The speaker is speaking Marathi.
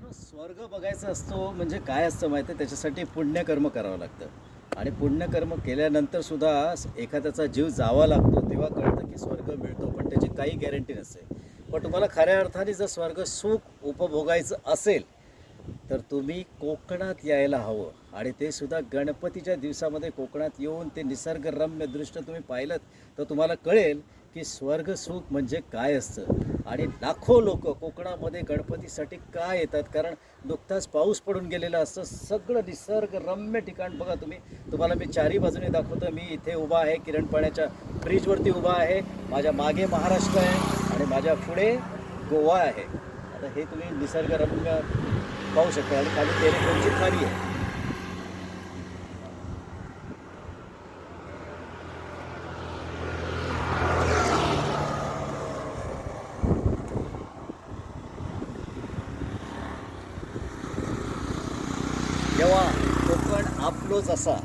मित्रांनो स्वर्ग बघायचा असतो म्हणजे काय असतं माहिती आहे त्याच्यासाठी पुण्यकर्म करावं लागतं. आणि पुण्यकर्म केल्यानंतर सुद्धा एखाद्याचा जीव जावा लागतो. तेव्हा कळतं की स्वर्ग मिळतो पण त्याची काही गॅरंटी नसते. पण तुम्हाला खऱ्या अर्थाने जर स्वर्ग सुख उपभोगायचं असेल तर तुम्ही कोकणात यायला हवं. आणि ते सुद्धा गणपतीच्या दिवसामध्ये कोकणात येऊन ते निसर्गरम्य दृश्य तुम्ही पाहिलं तर तुम्हाला कळेल की स्वर्ग सुख म्हणजे काय असतं. आणि लाखो लोक कोकणामध्ये गणपतीसाठी काय येतात? कारण नुकताच पाऊस पडून गेलेला असतं. सगळं निसर्गरम्य ठिकाण बघा तुम्ही. तुम्हाला मी चारी बाजूने दाखवतो. मी इथे उभा आहे. किरण पाण्याच्या ब्रिजवरती उभा आहे. माझ्या मागे महाराष्ट्र आहे. आणि माझ्या पुढे गोवा आहे. आता हे तुम्ही निसर्गरम्य पाहू शकता आणि खाली तेरेकोनची खाली आहे. जेव्हा कोकण आपलोच असा